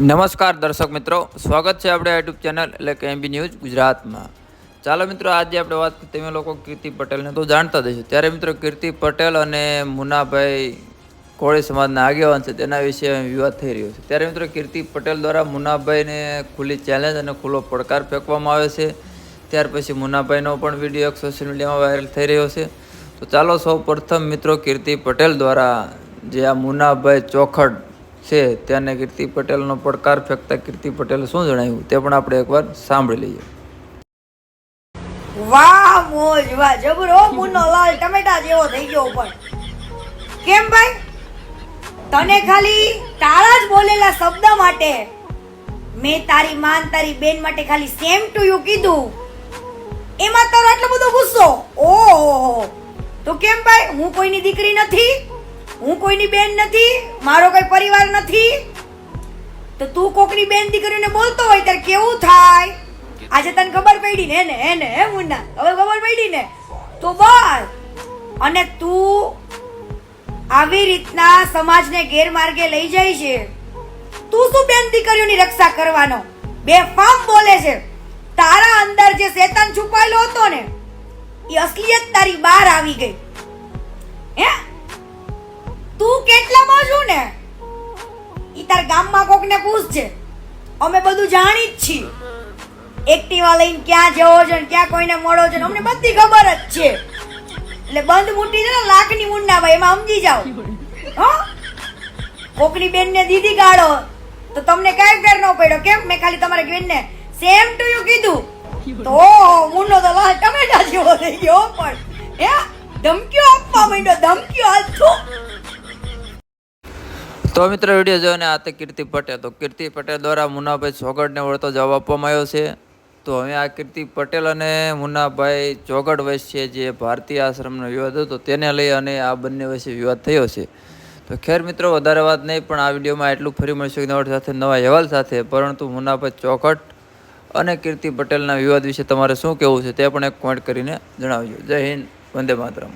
નમસ્કાર દર્શક મિત્રો. સ્વાગત છે આપણે યુટ્યુબ ચેનલ એટલે કે એમબી ન્યૂઝ ગુજરાતમાં. ચાલો મિત્રો, આજે આપણે વાત તમે લોકો કીર્તિ પટેલને તો જાણતા હશો. ત્યારે મિત્રો, કીર્તિ પટેલ અને મુનાભાઈ કોળી સમાજના આગેવાન છે, તેના વિશે વિવાદ થઈ રહ્યો છે. ત્યારે મિત્રો, કીર્તિ પટેલ દ્વારા મુનાભાઈને ખુલ્લી ચેલેન્જ અને ખુલ્લો પડકાર ફેંકવામાં આવે છે. ત્યાર પછી મુનાભાઈનો પણ વીડિયો સોશિયલ મીડિયામાં વાયરલ થઈ રહ્યો છે. તો ચાલો સૌ પ્રથમ મિત્રો, કીર્તિ પટેલ દ્વારા જે આ મુનાભાઈ ચોખડ છે, ત્યાંને કીર્તિ પટેલનો પડકાર ફેંકતા કીર્તિ પટેલે શું જણાવ્યું? તે પણ આપણે એકવાર સાંભળી લઈએ. વાહ, મોજ, વાહ, જબરો મુન્નો, લાલ ટમેટા જેવો થઈ ગયો ઉપર કેમ ભાઈ? તને ખાલી તારા જ બોલેલા શબ્દ માટે. મેં તારી માન, તારી બેન માટે ખાલી સેમ ટુ યુ કીધું. એમાં તારો આટલો બધો ગુસ્સો? ઓહો, તો કેમ ભાઈ? હું કોઈની દીકરી નથી? હું કોઈની બેન નથી, મારો કોઈ પરિવાર નથી. તો તું કોકની બેન દીકરીને બોલતો હોય ત્યારે કેવું થાય? આજે તને ખબર પડી ને, એને એને, હે મુન્ના? હવે ખબર પડી ને? તો બસ અને તું આવી રીતના સમાજને ગેરમાર્ગે લઈ જાય છે. તું શું બેન દીકરીઓની રક્ષા કરવાનો? બે ફામ બોલે છે. તારા અંદર જે શેતાન છુપાયેલો હતો ને, એ અસલિયત તારી બહાર આવી ગઈ. હે? તું કેટલામાં છું ને? ઈ તાર ગામમાં કોકને પૂછજે. અમે બધું જાણી જ છીએ. એક્ટિવા લઈને ક્યાં જવો છે ને ક્યાં કોઈને મળો છે અમને બધી ખબર જ છે. એટલે બંધ મૂટી છે ને લાખની મુંડા ભાઈ, એમાં સમજી જાઓ. હા? કોકની બેનને દીદી ગાળો તો તમને કાંઈ ફેર ન પડ્યો. કેમ? મેં ખાલી તમારી બેનને સેમ ટુ યુ કીધું. તો મુંડો તો લાલ ટમેટા જેવો થઈ ગયો પણ. હે? ધમકીઓ આપવા માંડ્યો, ધમકીઓ હાથું તો મિત્રો વીડિયો જોઈને આ તે કીર્તિ પટેલ. તો કીર્તિ પટેલ દ્વારા મુન્નાભાઈ ચોગડને વળતો જવાબ આપવામાં આવ્યો છે. તો હવે આ કીર્તિ પટેલ અને મુન્નાભાઈ ચોગડ વચ્ચે જે ભારતીય આશ્રમનો વિવાદ હતો, તેને લઈ અને આ બંને વચ્ચે વિવાદ થયો છે. તો ખેર મિત્રો, વધારે વાત નહીં, પણ આ વિડીયોમાં એટલું ફરી મળશે નવા સાથે, નવા અહેવાલ સાથે. પરંતુ મુન્નાભાઈ ચોખટ અને કીર્તિ પટેલના વિવાદ વિશે તમારે શું કહેવું છે તે પણ એક કોમેન્ટ કરીને જણાવજો. જય હિન્દ, વંદે માતરમ.